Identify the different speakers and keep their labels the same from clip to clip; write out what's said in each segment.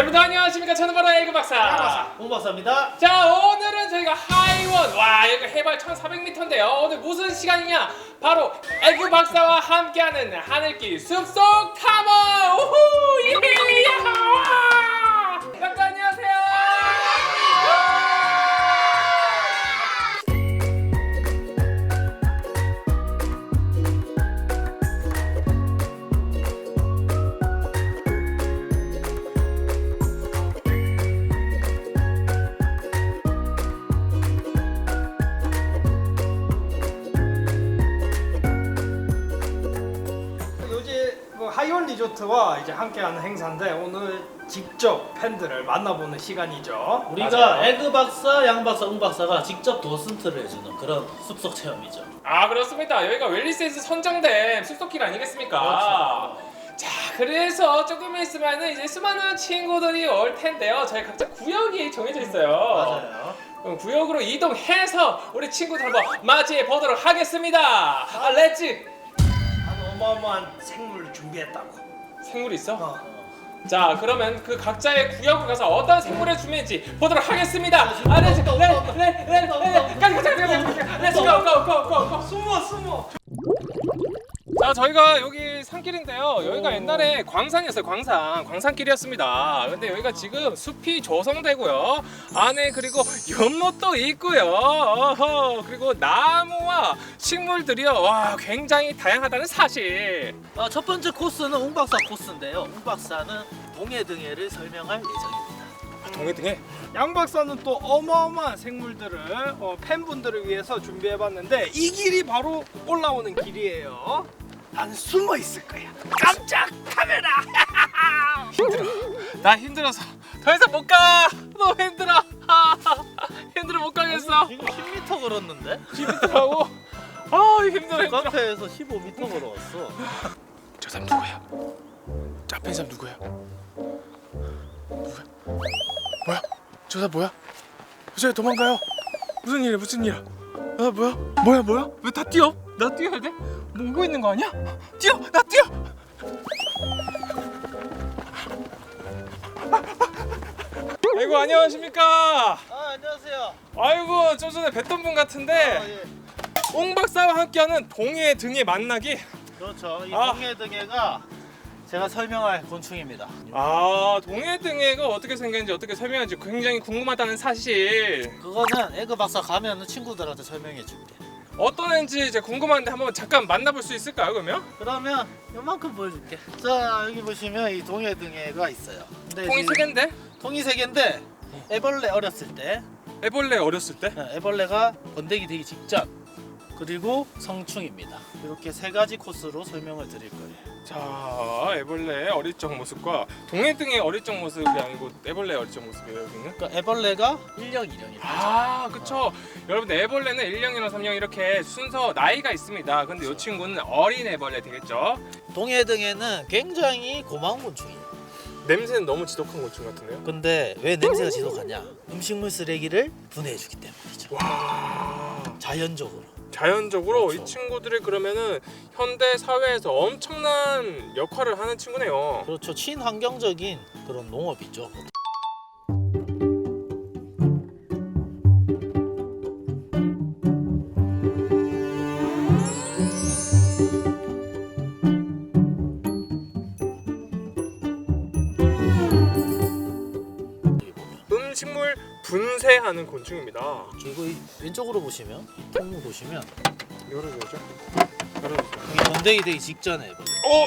Speaker 1: 여러분 안녕하십니까? 저는 바로 에그 박사.
Speaker 2: 홍 박사입니다.
Speaker 1: 자 오늘은 저희가 하이원. 와 여기 해발 1400m인데요. 오늘 무슨 시간이냐? 바로 에그 박사와 함께하는 하늘길 숲속 탐험. 우후! 예! 야
Speaker 3: 뭐 하이원 리조트와 이제 함께하는 행사인데 오늘 직접 팬들을 만나보는 시간이죠.
Speaker 2: 우리가
Speaker 3: 맞아요.
Speaker 2: 에그 박사, 양 박사, 응 박사가 직접 도슨트를 해주는 그런 숲속 체험이죠.
Speaker 1: 아 그렇습니다 여기가 웰리스에서 선정된 숲속길 아니겠습니까 자 그래서 조금 있으면 이제 수많은 친구들이 올 텐데요 저희 각자 구역이 정해져 있어요
Speaker 2: 맞아요.
Speaker 1: 그럼 구역으로 이동해서 우리 친구들 한번 맞이해 보도록 하겠습니다. 아, 렛츠!
Speaker 3: 한 어마어마한 생물을 준비했다고.
Speaker 1: 생물 있어?
Speaker 3: 어.
Speaker 1: 자, 그러면 그 각자의 구역을 가서 어떤 생물을 주문지 보도록 하겠습니다. 아, 렛츠! 렛, 렛, 렛, 렛, 렛, 가자, 가자, 가자, 가자. 렛츠 고, 고, 고, 고, 고.
Speaker 3: 숨어 숨어.
Speaker 1: 자, 저희가 여기 산길인데요. 여기가 옛날에 광산이었어요. 광산. 광산길이었습니다. 근데 여기가 지금 숲이 조성되고요. 안에 그리고 연못도 있고요. 어허. 그리고 나무와 식물들이요. 와, 굉장히 다양하다는 사실.
Speaker 2: 어, 첫 번째 코스는 웅 박사 코스인데요. 웅 박사는 동해 등해를 설명할 예정입니다.
Speaker 1: 아, 동해 등에
Speaker 3: 양 박사는 또 어마어마한 생물들을 어, 팬분들을 위해서 준비해봤는데 이 길이 바로 올라오는 길이에요. 난 숨어 있을 거야. 깜짝 카메라.
Speaker 1: 나 힘들어서 더 이상 못 가. 너무 힘들어. 힘들어 못 가겠어.
Speaker 2: 지금 10m 걸었는데?
Speaker 1: 힘들다고. 아, 힘들어 힘들어.
Speaker 2: 카페에서 15m 걸어왔어.
Speaker 1: 저 사람 누구야? 저 앞에 사람 누구야? 누구야? 뭐야? 저 사람 뭐야? 저 도망가요. 무슨 일이야? 무슨 일이야? 아 뭐야? 뭐야 뭐야? 왜 다 뛰어? 나 뛰어야 돼? 뭐 오고 있는 거 아니야? 뛰어! 나 뛰어! 아이고 안녕하십니까?
Speaker 2: 아 안녕하세요.
Speaker 1: 아이고 좀 전에 뵀던 분 같은데
Speaker 2: 예.
Speaker 1: 옹 박사와 함께하는 동해 등의 만나기
Speaker 2: 그렇죠. 이
Speaker 1: 아.
Speaker 2: 동해 등해가 제가 설명할 곤충입니다.
Speaker 1: 아 동해 등해가 어떻게 생겼는지 어떻게 설명하는지 굉장히 궁금하다는 사실
Speaker 2: 그거는 에그 박사 가면은 친구들한테 설명해 줄게.
Speaker 1: 어떤 애인지 이제 궁금한데 한번 잠깐 만나볼 수 있을까요 그러면?
Speaker 2: 그러면 요만큼 보여줄게. 자 여기 보시면 이 동해등해가 있어요. 근데
Speaker 1: 통이 세 개인데?
Speaker 2: 통이 세 개인데 애벌레 어렸을 때
Speaker 1: 애벌레 어렸을 때?
Speaker 2: 어, 애벌레가 번데기 되기 직전 그리고 성충입니다. 이렇게 세 가지 코스로 설명을 드릴 거예요.
Speaker 1: 자 애벌레의 어릴 적 모습과 동해등의 어릴 적 모습이 아니고 애벌레의 어릴 적 모습이에요 여기는?
Speaker 2: 그러니까 애벌레가 1령, 2령입니다.
Speaker 1: 아 그쵸 여러분 애벌레는 1년이나 3년 이렇게 순서 나이가 있습니다 근데 이. 친구는 어린 애벌레 되겠죠?
Speaker 2: 동해 등에는 굉장히 고마운 곤충이에요.
Speaker 1: 냄새는 너무 지독한 곤충 같은데요?
Speaker 2: 근데 왜 냄새가 지독하냐? 음식물 쓰레기를 분해해주기 때문이죠.
Speaker 1: 와
Speaker 2: 자연적으로.
Speaker 1: 자연적으로
Speaker 2: 그렇죠.
Speaker 1: 이 친구들이 그러면은 현대 사회에서 엄청난 역할을 하는 친구네요.
Speaker 2: 그렇죠. 친환경적인 그런 농업이죠.
Speaker 1: 하는 곤충입니다.
Speaker 2: 그리고 이 왼쪽으로 보시면 이 통을 보시면
Speaker 1: 열어줘죠. 열어주세요.
Speaker 2: 번데기 되기 직전에
Speaker 1: 어,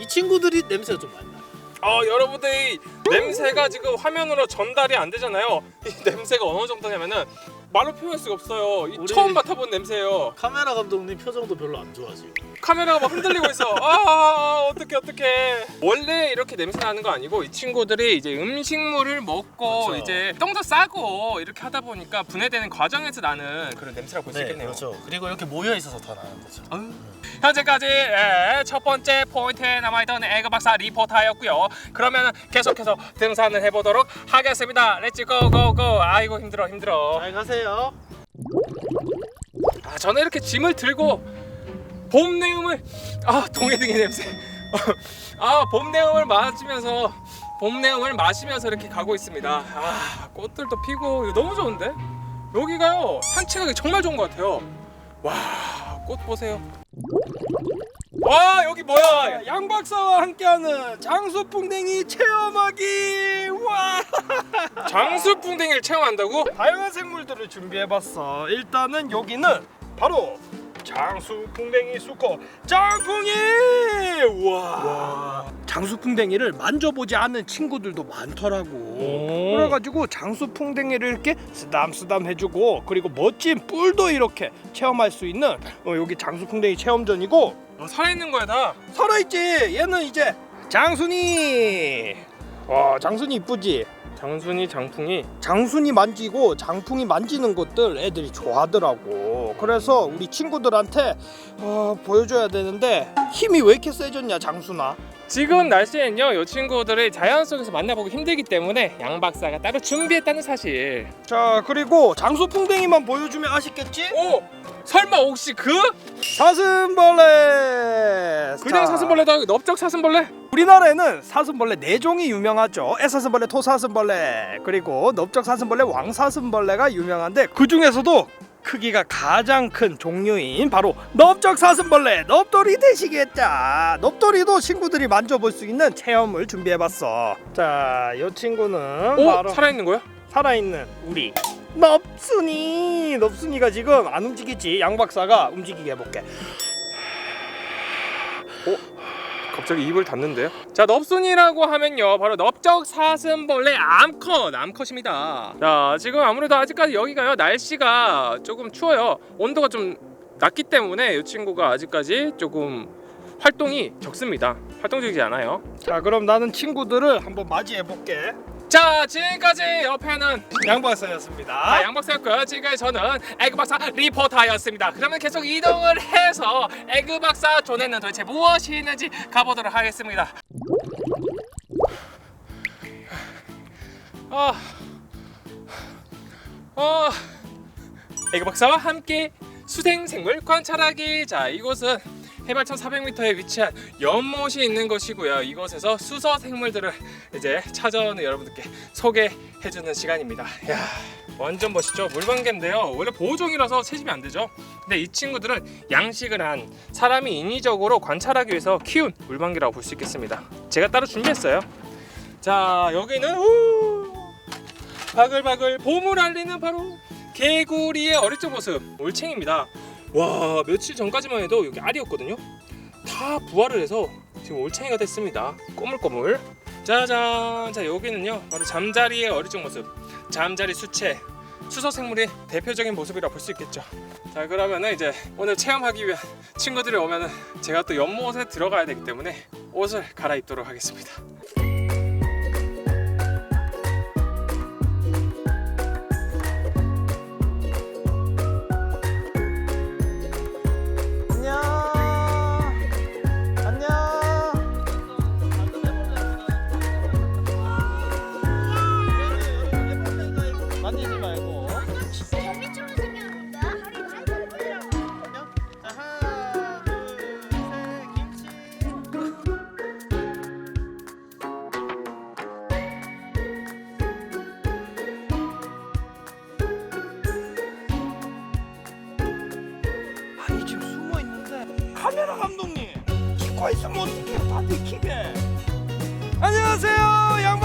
Speaker 2: 이 친구들이 냄새가 좀 많이 나요.
Speaker 1: 어 여러분들 이 냄새가 지금 화면으로 전달이 안 되잖아요. 이 냄새가 어느 정도냐면은 말로 표현할 수가 없어요. 이
Speaker 2: 우리-
Speaker 1: 처음 맡아본 냄새예요.
Speaker 2: 카메라 감독님 표정도 별로 안 좋아 지금.
Speaker 1: 카메라가 막 흔들리고 있어. 아, 어떡해, 어떡해. 원래 이렇게 냄새 나는 거 아니고 이 친구들이 이제 음식물을 먹고
Speaker 2: 그렇죠.
Speaker 1: 이제 똥도 싸고 이렇게 하다 보니까 분해되는 과정에서 나는 그런 냄새라고 볼 수 있겠네요.
Speaker 2: 그렇죠. 그리고 이렇게 모여 있어서 더 나는 거죠.
Speaker 1: 현재까지 예, 첫 번째 포인트에 남아있던 에그 박사 리포터였고요. 그러면 계속해서 등산을 해보도록 하겠습니다. 렛츠 고고고. 아이고 힘들어 힘들어.
Speaker 2: 잘 가세요.
Speaker 1: 아 저는 이렇게 짐을 들고 봄 내음을 아 동해등의 냄새 아 봄 내음을 맞으면서 봄 내음을 마시면서 이렇게 가고 있습니다. 아 꽃들도 피고 이거 너무 좋은데? 여기가요 산책하기 정말 좋은 것 같아요. 와 꽃 보세요. 와 여기 뭐야?
Speaker 3: 양 박사와 함께하는 장수풍뎅이 체험하기. 와!
Speaker 1: 장수풍뎅이를 체험한다고?
Speaker 3: 다양한 생물들을 준비해봤어. 일단은 여기는 바로 장수풍뎅이 수컷 짱풍이. 와. 장수풍뎅이를 만져보지 않은 친구들도 많더라고. 그래가지고 장수풍뎅이를 이렇게 쓰담쓰담 해주고 그리고 멋진 뿔도 이렇게 체험할 수 있는 어, 여기 장수풍뎅이 체험전이고
Speaker 1: 어, 살아있는 거야 다.
Speaker 3: 살아있지. 얘는 이제 장순이. 와 장순이 이쁘지.
Speaker 1: 장순이 장풍이
Speaker 3: 장순이 만지고 장풍이 만지는 것들 애들이 좋아하더라고. 그래서 우리 친구들한테 어, 보여줘야 되는데 힘이 왜 이렇게 세졌냐 장순아?
Speaker 1: 지금 날씨엔요 이 친구들을 자연 속에서 만나보기 힘들기 때문에 양 박사가 따로 준비했다는 사실.
Speaker 3: 자 그리고 장수 풍뎅이만 보여주면 아시겠지?
Speaker 1: 오 설마 혹시 그
Speaker 3: 사슴벌레.
Speaker 1: 그냥
Speaker 3: 자,
Speaker 1: 사슴벌레도 아니고 넓적 사슴벌레?
Speaker 3: 우리나라에는 사슴벌레 네 종이 유명하죠. 애사슴벌레, 토사슴벌레, 그리고 넓적 사슴벌레, 왕사슴벌레가 유명한데 그 중에서도 크기가 가장 큰 종류인 바로 넓적 사슴벌레, 넓돌이 되시겠자. 넓돌이도 친구들이 만져볼 수 있는 체험을 준비해봤어. 자, 이 친구는
Speaker 1: 오
Speaker 3: 바로
Speaker 1: 살아있는 거야?
Speaker 3: 살아있는 우리 넙순이. 넙순이가 지금 안 움직이지. 양 박사가 움직이게 해볼게.
Speaker 1: 갑자기 입을 닫는데요? 자 넙순이라고 하면요. 바로 넓적 사슴벌레 암컷 암컷입니다. 자 지금 아무래도 아직까지 여기가요. 날씨가 조금 추워요. 온도가 좀 낮기 때문에 이 친구가 아직까지 조금 활동이 적습니다. 활동적이지 않아요.
Speaker 3: 자, 그럼 나는 친구들을 한번 맞이해 볼게.
Speaker 1: 자 지금까지 옆에는
Speaker 3: 양 박사였습니다.
Speaker 1: 아, 양 박사였고요. 지금까지 저는 에그 박사 리포터였습니다. 그러면 계속 이동을 해서 에그 박사 존에는 도대체 무엇이 있는지 가보도록 하겠습니다. 아, 어, 에그 박사와 함께 수생 생물 관찰하기. 자, 이곳은 해발 1,400m에 위치한 연못이 있는 것이고요. 이곳에서 수서 생물들을 이제 찾아오는 여러분들께 소개해주는 시간입니다. 야, 완전 멋있죠. 물방개인데요. 원래 보호종이라서 채집이 안 되죠. 근데 이 친구들은 양식을 한 사람이 인위적으로 관찰하기 위해서 키운 물방개라고 볼 수 있겠습니다. 제가 따로 준비했어요. 자, 여기는 우 바글바글 봄을 알리는 바로 개구리의 어릴 적 모습 올챙입니다. 와 며칠 전까지만 해도 여기 알이었거든요. 다 부화를 해서 지금 올챙이가 됐습니다. 꼬물꼬물. 짜잔. 자 여기는요 바로 잠자리의 어릴 적 모습. 잠자리 수채. 수서 생물의 대표적인 모습이라 볼 수 있겠죠. 자 그러면은 이제 오늘 체험하기 위한 친구들이 오면은 제가 또 연못에 들어가야 되기 때문에 옷을 갈아입도록 하겠습니다.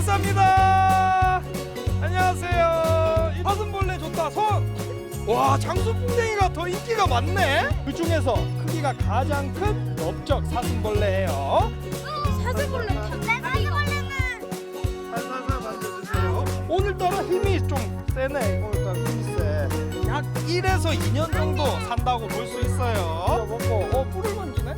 Speaker 3: 양박사입니다. 안녕하세요. 이 사슴벌레 좋다. 손 와 장수풍뎅이가 더 인기가 많네. 그 중에서 크기가 가장 큰 넓적 사슴벌레예요.
Speaker 4: 사슴벌레 사슴벌레는
Speaker 3: 살살살 만져주세요. 오늘따라 힘이 좀 세네. 오늘따라 힘이 세 약 1에서 2년 정도 산다고 볼 수 있어요. 먹고 어. 뿔을 만지네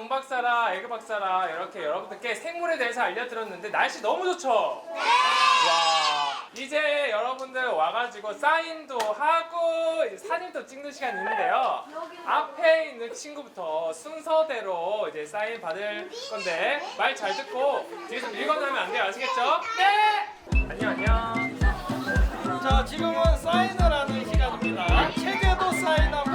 Speaker 1: 웅박사라 애교박사라 이렇게 여러분들께 생물에 대해서 알려드렸는데 날씨 너무 좋죠? 네! 와 이제 여러분들 와가지고 사인도 하고 사진도 찍는 시간이 있는데요 앞에 있는 친구부터 순서대로 이제 사인 받을 건데 말 잘 듣고 뒤에서 읽어나면 안 돼요 아시겠죠? 네! 안녕 안녕 자 지금은 사인을 하는 시간입니다 책에도 사인하고